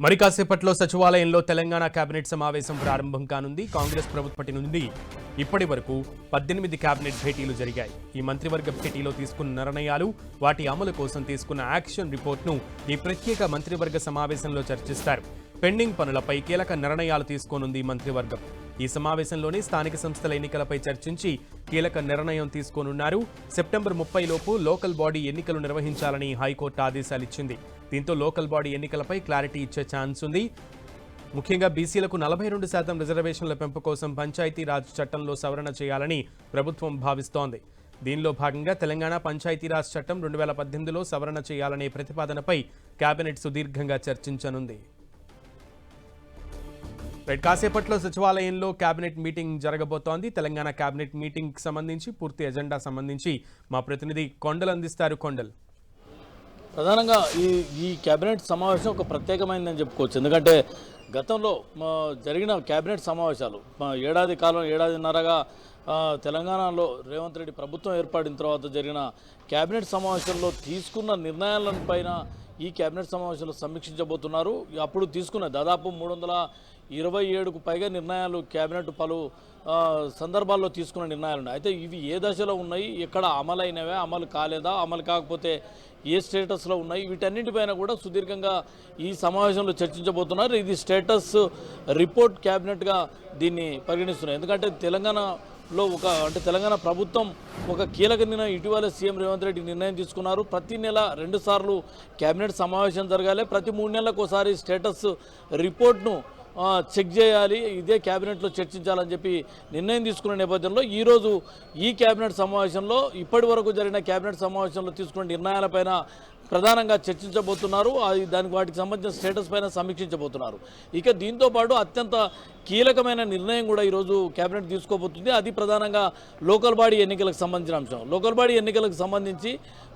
మరి కాసేపట్లో సచివాలయంలో తెలంగాణ కేబినెట్ సమావేశం ప్రారంభం కానుంది. కాంగ్రెస్ ప్రభుత్వటి నుండి ఇప్పటి వరకు పద్దెనిమిది కేబినెట్ భేటీలు జరిగాయి. ఈ మంత్రివర్గ భేటీలో తీసుకున్న నిర్ణయాలు వాటి అమలు కోసం తీసుకున్న యాక్షన్ రిపోర్ట్ను ఈ ప్రత్యేక మంత్రివర్గ సమావేశంలో చర్చిస్తారు. పెండింగ్ పనులపై కీలక నిర్ణయాలు తీసుకోనుంది మంత్రివర్గం. ఈ సమావేశంలోనే స్థానిక సంస్థల ఎన్నికలపై చర్చించి కీలక నిర్ణయం తీసుకోనున్నారు. సెప్టెంబర్ ముప్పై లోపు లోకల్ బాడీ ఎన్నికలు నిర్వహించాలని హైకోర్టు ఆదేశాలిచ్చింది. దీంతో లోకల్ బాడీ ఎన్నికలపై క్లారిటీ ఇచ్చే ఛాన్స్ ఉంది. ముఖ్యంగా బీసీలకు నలభై రెండు శాతం రిజర్వేషన్ల పెంపు కోసం పంచాయతీరాజ్ చట్టంలో సవరణ చేయాలని ప్రభుత్వం భావిస్తోంది. దీనిలో భాగంగా తెలంగాణ పంచాయతీరాజ్ చట్టం రెండు వేల పద్దెనిమిదిలో సవరణ చేయాలనే ప్రతిపాదనపై కేబినెట్ సుదీర్ఘంగా చర్చించనుంది. రైట్ కాసేపట్లో సచివాలయంలో కేబినెట్ మీటింగ్ జరగబోతోంది. తెలంగాణ కేబినెట్ మీటింగ్ సంబంధించి పూర్తి ఎజెండా సంబంధించి మా ప్రతినిధి కొండలు అందిస్తారు. కొండలు. ప్రధానంగా ఈ ఈ కేబినెట్ సమావేశం ఒక ప్రత్యేకమైందని చెప్పుకోవచ్చు. ఎందుకంటే గతంలో జరిగిన కేబినెట్ సమావేశాలు ఏడాది కాలం ఏడాదిన్నరగా తెలంగాణలో రేవంత్ రెడ్డి ప్రభుత్వం ఏర్పడిన తర్వాత జరిగిన కేబినెట్ సమావేశంలో తీసుకున్న నిర్ణయాలను పైన ఈ కేబినెట్ సమావేశంలో సమీక్షించబోతున్నారు. అప్పుడు తీసుకున్న దాదాపు మూడు వందల ఇరవై ఏడుకు పైగా నిర్ణయాలు కేబినెట్ పలు సందర్భాల్లో తీసుకున్న నిర్ణయాలు ఉన్నాయి అయితే ఇవి ఏ దశలో ఉన్నాయి? ఎక్కడ అమలైనవే? అమలు కాలేదా? అమలు కాకపోతే ఏ స్టేటస్లో ఉన్నాయి? వీటన్నిటిపైన కూడా సుదీర్ఘంగా ఈ సమావేశంలో చర్చించబోతున్నారు. ఇది స్టేటస్ రిపోర్ట్ క్యాబినెట్గా దీన్ని పరిగణిస్తున్నారు. ఎందుకంటే తెలంగాణ లో ఒక అంటే తెలంగాణ ప్రభుత్వం ఒక కీలక నిర్ణయం ఇటీవల సీఎం రేవంత్ రెడ్డి నిర్ణయం తీసుకున్నారు. ప్రతి నెల రెండు సార్లు కేబినెట్ సమావేశం జరగాలి. ప్రతి మూడు నెలలకు ఒకసారి స్టేటస్ రిపోర్ట్ను చెక్ చేయాలి. ఇదే క్యాబినెట్లో చర్చించాలని చెప్పి నిర్ణయం తీసుకున్న నేపథ్యంలో ఈరోజు ఈ కేబినెట్ సమావేశంలో ఇప్పటి వరకు జరిగిన కేబినెట్ సమావేశంలో తీసుకున్న నిర్ణయాలపైన ప్రధానంగా చర్చించబోతున్నారు. అది దానికి వాటికి సంబంధించిన స్టేటస్ పైన సమీక్షించబోతున్నారు. ఇక దీంతో పాటు అత్యంత కీలకమైన నిర్ణయం కూడా ఈరోజు కేబినెట్ తీసుకోబోతుంది. అది ప్రధానంగా లోకల్ బాడీ ఎన్నికలకు సంబంధించిన అంశం. లోకల్ బాడీ ఎన్నికలకు సంబంధించి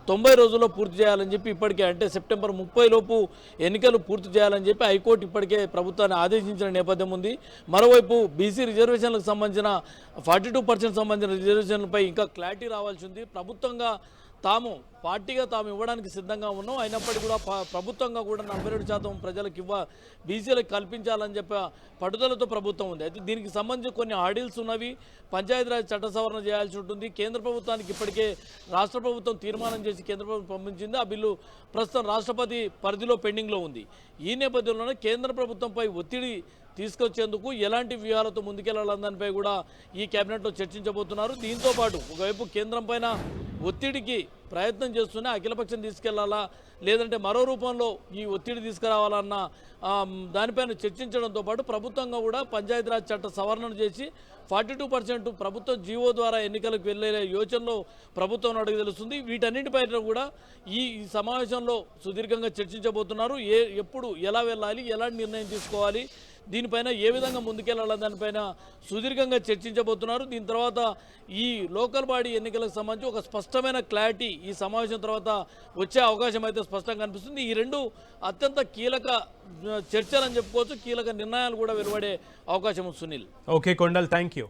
తొంభై రోజుల్లో పూర్తి చేయాలని చెప్పి ఇప్పటికే అంటే సెప్టెంబర్ ముప్పై లోపు ఎన్నికలు పూర్తి చేయాలని చెప్పి హైకోర్టు ఇప్పటికే ప్రభుత్వాన్ని ఆదేశించిన నేపథ్యం ఉంది. మరోవైపు బీసీ రిజర్వేషన్లకు సంబంధించిన ఫార్టీ టూ పర్సెంట్ సంబంధించిన రిజర్వేషన్లపై ఇంకా క్లారిటీ రావాల్సి ఉంది. ప్రభుత్వంగా తాము పార్టీగా తాము ఇవ్వడానికి సిద్ధంగా ఉన్నాం. అయినప్పటికీ కూడా ప్రభుత్వంగా కూడా నలభై రెండు శాతం ప్రజలకు ఇవ్వ బీసీలకు కల్పించాలని చెప్పి పట్టుదలతో ప్రభుత్వం ఉంది. అయితే దీనికి సంబంధించి కొన్ని ఆడిల్స్ ఉన్నవి. పంచాయతీరాజ్ చట్ట సవరణ చేయాల్సి ఉంటుంది. కేంద్ర ప్రభుత్వానికి ఇప్పటికే రాష్ట్ర ప్రభుత్వం తీర్మానం చేసి కేంద్ర ప్రభుత్వం పంపించింది. ఆ బిల్లు ప్రస్తుతం రాష్ట్రపతి పరిధిలో పెండింగ్లో ఉంది. ఈ నేపథ్యంలోనే కేంద్ర ప్రభుత్వంపై ఒత్తిడి తీసుకొచ్చేందుకు ఎలాంటి వ్యూహాలతో ముందుకెళ్ళాలన్న దానిపై కూడా ఈ కేబినెట్లో చర్చించబోతున్నారు. దీంతోపాటు ఒకవైపు కేంద్రం పైన ఒత్తిడికి ప్రయత్నం చేస్తూనే అఖిలపక్షం తీసుకెళ్ళాలా? లేదంటే మరో రూపంలో ఈ ఒత్తిడి తీసుకురావాలన్న దానిపైన చర్చించడంతో పాటు ప్రభుత్వంగా కూడా పంచాయతీరాజ్ చట్ట సవరణ చేసి ఫార్టీ టూ పర్సెంట్ ప్రభుత్వం జీవో ద్వారా ఎన్నికలకు వెళ్ళే యోచనలో ప్రభుత్వం అడుగు తెలుస్తుంది. వీటన్నిటిపైన కూడా ఈ ఈ సమావేశంలో సుదీర్ఘంగా చర్చించబోతున్నారు. ఏ ఎప్పుడు ఎలా వెళ్ళాలి ఎలాంటి నిర్ణయం తీసుకోవాలి దీనిపైన ఏ విధంగా ముందుకెళ్ళాలని దానిపైన సుదీర్ఘంగా చర్చించబోతున్నారు. దీని తర్వాత ఈ లోకల్ బాడీ ఎన్నికలకు సంబంధించి ఒక స్పష్టమైన క్లారిటీ ఈ సమావేశం తర్వాత వచ్చే అవకాశం అయితే స్పష్టంగా కనిపిస్తుంది. ఈ రెండు అత్యంత కీలక ఆ, చర్చలని చెప్పుకోవచ్చు. కీలక నిర్ణయాలు కూడా వెలువడే అవకాశం Sunil. Okay Kondal thank you.